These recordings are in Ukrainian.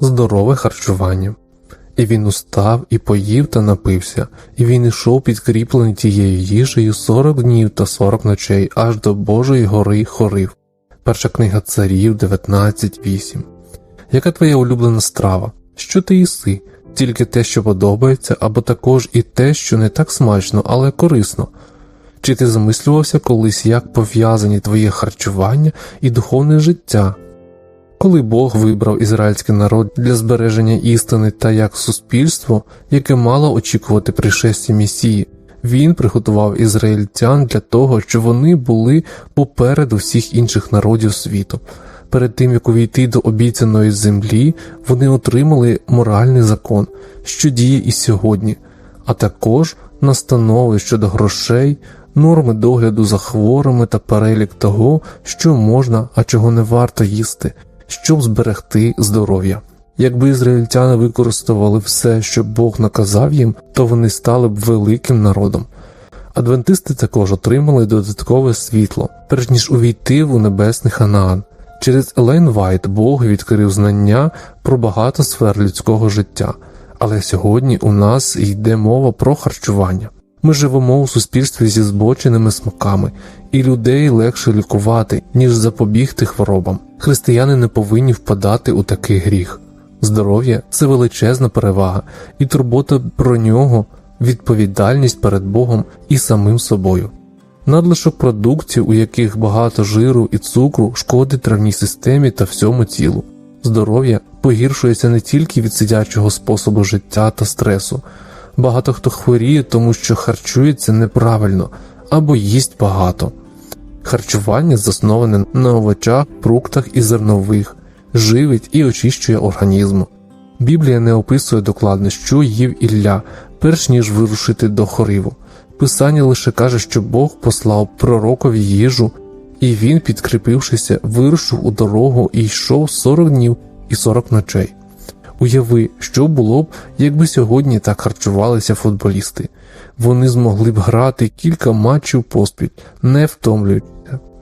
здорове харчування. І він устав, і поїв та напився, і він ішов підкріплений тією їжею сорок днів та сорок ночей аж до Божої гори Хорив. Перша книга царів 19.8. Яка твоя улюблена страва? Що ти їси? Тільки те, що подобається, або також і те, що не так смачно, але корисно. Чи ти замислювався колись, як пов'язані твоє харчування і духовне життя? Коли Бог вибрав ізраїльський народ для збереження істини та як суспільство, яке мало очікувати пришестя Месії, він приготував ізраїльтян для того, щоб вони були попереду всіх інших народів світу. Перед тим як увійти до обіцяної землі, вони отримали моральний закон, що діє і сьогодні, а також настанови щодо грошей, норми догляду за хворими та перелік того, що можна, а чого не варто їсти, щоб зберегти здоров'я. Якби ізраїльтяни використовували все, що Бог наказав їм, то вони стали б великим народом. Адвентисти також отримали додаткове світло, перш ніж увійти в небесний Ханаан. Через Елейн Вайт Бог відкрив знання про багато сфер людського життя, але сьогодні у нас йде мова про харчування. Ми живемо у суспільстві зі збоченими смаками, і людей легше лікувати, ніж запобігти хворобам. Християни не повинні впадати у такий гріх. Здоров'я це величезна перевага, і турбота про нього відповідальність перед Богом і самим собою. Надлишок продуктів, у яких багато жиру і цукру, шкодить травній системі та всьому тілу. Здоров'я погіршується не тільки від сидячого способу життя та стресу. Багато хто хворіє, тому що харчується неправильно або їсть багато. Харчування засноване на овочах, фруктах і зернових, живить і очищує організм. Біблія не описує докладно, що їв Ілля, перш ніж вирушити до хориву. Писання лише каже, що Бог послав пророкові їжу, і він, підкріпившися, вирушив у дорогу і йшов 40 днів і 40 ночей. Уяви, що було б, якби сьогодні так харчувалися футболісти. Вони змогли б грати кілька матчів поспіль, не втомлюючися.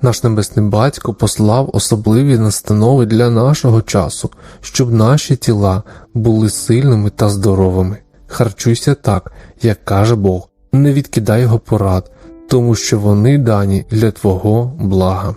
Наш небесний батько послав особливі настанови для нашого часу, щоб наші тіла були сильними та здоровими. Харчуйся так, як каже Бог, не відкидай його порад, тому що вони дані для Твого блага.